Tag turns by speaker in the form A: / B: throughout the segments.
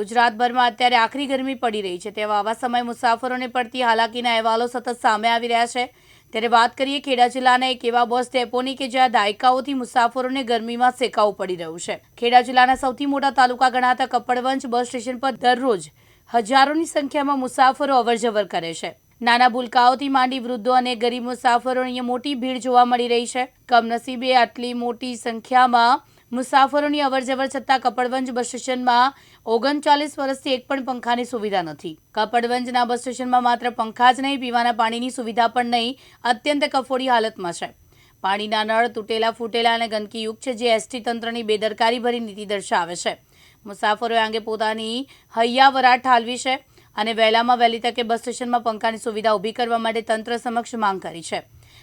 A: ગુજરાતભરમાં અત્યારે આખરી ગરમી પડી રહી છે. તેવા આવા સમય મુસાફરોને પડતી હાલાકીના અહેવાલો સતત સામે આવી રહ્યા છે. ત્યારે વાત કરીએ ખેડા જિલ્લાના એક એવા બસ ડેપોની કે જ્યાં દાયકાઓથી મુસાફરોને ગરમીમાં શેકાવું પડી રહ્યું છે. ખેડા જિલ્લાના સૌથી મોટા તાલુકા ગણાતા કપડવંજ બસ સ્ટેશન પર દરરોજ હજારોની સંખ્યામાં મુસાફરો અવરજવર કરે છે. નાના ભૂલકાઓથી માંડી વૃદ્ધો અને ગરીબ મુસાફરો અહીંયા મોટી ભીડ જોવા મળી રહી છે. કમનસીબે આટલી મોટી સંખ્યામાં મુસાફરોની અવરજવર છતાં કપડવંજ બસ સ્ટેશનમાં ઓગણચાલીસ વર્ષથી એક પણ પંખાની સુવિધા નથી. કપડવંજના બસ સ્ટેશનમાં માત્ર પંખા જ નહીં, પીવાના પાણીની સુવિધા પણ નહીં. અત્યંત કફોડી હાલતમાં છે. પાણીના નળ તૂટેલા ફૂટેલા અને ગંદકીયુક્ત છે, જે એસટી તંત્રની બેદરકારી ભરી નીતિ દર્શાવે છે. મુસાફરોએ અંગે પોતાની હૈયાવરાટ ઠાલવી છે અને વહેલામાં વહેલી તકે બસ સ્ટેશનમાં પંખાની સુવિધા ઊભી કરવા માટે તંત્ર સમક્ષ માંગ કરી છે.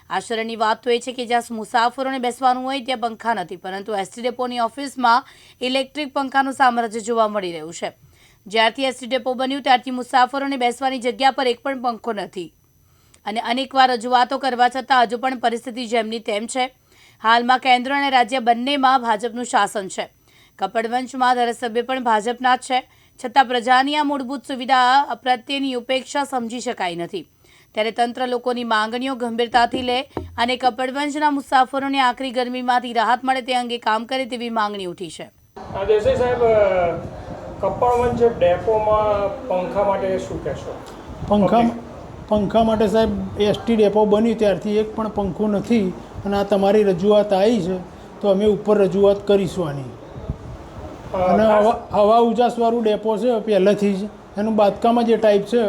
A: આશ્ચર્યની વાત તો એ છે કે જ્યાં મુસાફરોને બેસવાનું હોય ત્યાં પંખા નથી, પરંતુ એસટી ડેપોની ઓફિસમાં ઇલેક્ટ્રિક પંખાનું સામ્રાજ્ય જોવા મળી રહ્યું છે. જ્યારથી એસટી ડેપો બન્યું, ત્યારથી મુસાફરોને બેસવાની જગ્યા પર એક પણ પંખો નથી. અને અનેકવાર રજૂઆતો કરવા છતાં હજુ પણ પરિસ્થિતિ જેમની તેમ છે. હાલમાં કેન્દ્ર અને રાજ્ય બંનેમાં ભાજપનું શાસન છે. કપડવંશમાં ધારાસભ્ય પણ ભાજપના જ છે. છતાં પ્રજાની આ મૂળભૂત સુવિધા પ્રત્યેની ઉપેક્ષા સમજી શકાય નથી. ત્યારે તંત્ર લોકોની માંગણીઓ ગંભીરતાથી લે અને કપડવંશના મુસાફરોને આખરી ગરમીમાંથી રાહત મળે તે અંગે કામ કરે તેવી માંગણી ઉઠી છે.
B: આ દેસાઈ સાહેબ કપડવંજ ડેપોમાં પંખા માટે શું કહેશો?
C: પંખા પંખા માટે સાહેબ એસટી ડેપો બન્યું ત્યારથી એક પણ પંખો નથી અને આ તમારી રજૂઆત આવી છે તો અમે ઉપર રજૂઆત કરીશું આની. અને હવા હવા ઉજાસવાળું ડેપો છે પહેલેથી જ. એનું બાંધકામ જ એ ટાઈપ છે.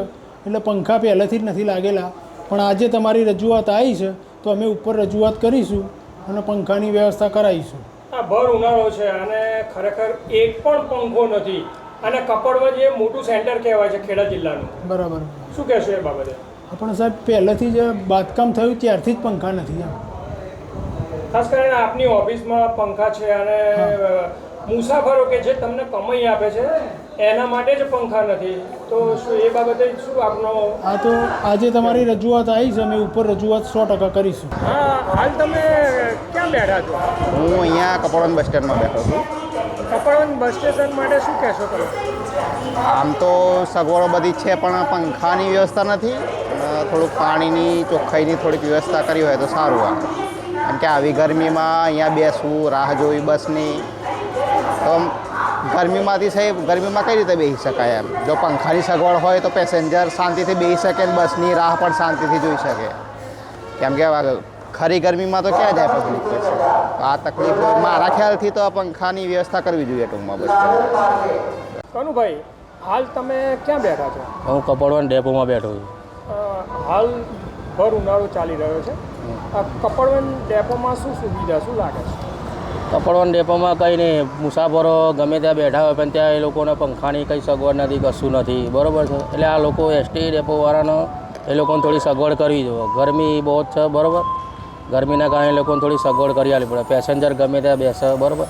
C: એટલે પંખા પહેલેથી જ નથી લાગેલા. પણ આજે તમારી રજૂઆત આવી છે તો અમે ઉપર રજૂઆત કરીશું અને પંખાની વ્યવસ્થા કરાવીશું.
B: આ ભર ઉનાળો છે અને ખરેખર એક પણ પંખો નથી. અને કપડવંજ એ મોટું સેન્ટર કહેવાય છે ખેડા જિલ્લાનું.
C: બરાબર.
B: શું કહેશો એ બાબતે?
C: પણ સાહેબ પહેલેથી જ બાંધકામ થયું ત્યારથી જ પંખા નથી
B: ખાસ કરીને આપની ઓફિસમાં પંખા છે અને મુસાફરો કે જે તમને કમાઈ આપે છે એના માટે જ પંખા નથી. તો શું એ બાબતે શું આપનો
C: આ તો આજે તમારી રજૂઆત આવી છે અમે ઉપર રજૂઆત સો ટકા કરીશું.
B: હા હાલ તમે ક્યાં બેઠા છો?
D: હું અહીંયા કપડવન બસ સ્ટેન્ડમાં બેઠો છું.
B: કપડવન બસ સ્ટેશન માટે શું કહેશો તમે?
D: આમ તો સગવડો બધી જ છે પણ પંખાની વ્યવસ્થા નથી. થોડુંક પાણીની ચોખ્ખાઈની થોડીક વ્યવસ્થા કરી હોય તો સારું આમ કેમ કે આવી ગરમીમાં અહીંયા બેસવું રાહ જોવી બસની ગરમીમાંથી સાહેબ ગરમીમાં કઈ રીતે બેસી શકાય એમ? જો પંખાની સગવડ હોય તો પેસેન્જર શાંતિથી બેસી શકે ને બસની રાહ પણ શાંતિથી જોઈ શકે. કેમ કે ખરી ગરમીમાં તો ક્યાં જાય પબ્લિક આ તકલીફ મારા ખ્યાલથી તો આ પંખાની વ્યવસ્થા કરવી જોઈએ ટૂંકમાં બસ.
B: કનુભાઈ હાલ તમે ક્યાં બેઠા છો?
E: હું કપડવન ડેપોમાં બેઠો છું.
B: હાલ ભર ઉનાળો ચાલી રહ્યો છે. આ કપડવન ડેપોમાં શું સુવિધા શું લાગે છે?
E: કપડવન ડેપોમાં કંઈ નહીં. મુસાફરો ગમે ત્યાં બેઠા હોય પણ ત્યાં એ લોકોને પંખાની કંઈ સગવડ નથી કશું નથી. બરાબર છે? એટલે આ લોકો એસટી ડેપોવાળાનો એ લોકોને થોડી સગવડ કરવી જોઈએ. ગરમી બહુ જ છે બરાબર? ગરમીના કારણે એ લોકોને થોડી સગવડ કરી આપવી પડે. પેસેન્જર ગમે ત્યાં બેસે બરાબર?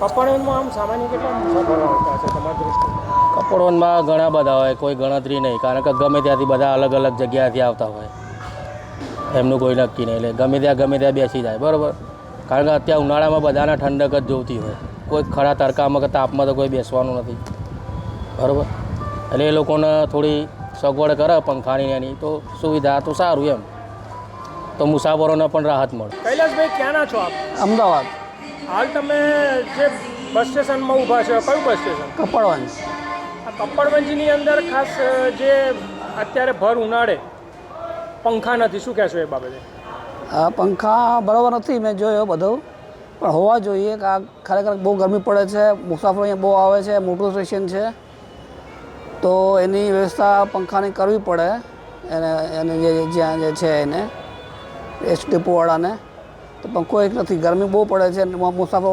B: કપડવનમાં આમ સામાન્ય કેટલા મુસાફરો આવતા હશે તમારી દૃષ્ટિએ?
E: કપડવનમાં ઘણા બધા હોય કોઈ ગણતરી નહીં. કારણ કે ગમે ત્યાંથી બધા અલગ અલગ જગ્યાએથી આવતા હોય. એમનું કોઈ નક્કી નહીં. એટલે ગમે ત્યાં ગમે ત્યાં બેસી જાય બરાબર? કારણ કે અત્યારે ઉનાળામાં બધાને ઠંડક જ જોતી હોય. કોઈ ખરા તડકામાં કે તાપમાં તો કોઈ બેસવાનું નથી. બરાબર? એટલે એ લોકોને થોડી સગવડ કરે પંખાની એની. તો સુવિધા તો સારું એમ. તો મુસાફરોને પણ રાહત મળે.
B: કૈલાસભાઈ ક્યાંના છો આપ?
F: અમદાવાદ.
B: હાલ તમે જે બસ સ્ટેશનમાં ઊભા છો કયું બસ સ્ટેશન?
F: કપડવંજ.
B: આ કપડવંજની અંદર ખાસ જે અત્યારે ભર ઉનાળે પંખા નથી. શું કહેશો એ બાબતે?
F: પંખા બરાબર નથી, મેં જોયો બધું. પણ હોવા જોઈએ કે આ ખરેખર બહુ ગરમી પડે છે, મુસાફરો અહીંયા બહુ આવે છે, મોટું સ્ટેશન છે. તો એની વ્યવસ્થા પંખાની કરવી પડે, એને એને જે, જ્યાં જે છે એને, એસ ડિપોવાળાને તો પંખો એક નથી, ગરમી બહુ પડે છે મુસાફરો,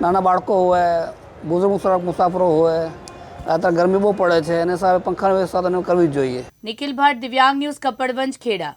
F: નાના બાળકો હોય, બુઝુર્ગ મુસાફરો હોય અત્યારે ગરમી બહુ પડે છે, એને સામે પંખાની વ્યવસ્થા તો કરવી જ જોઈએ.
A: નિખિલ ભટ્ટ દિવ્યાંગ ન્યૂઝ, કપડવંજ, ખેડા.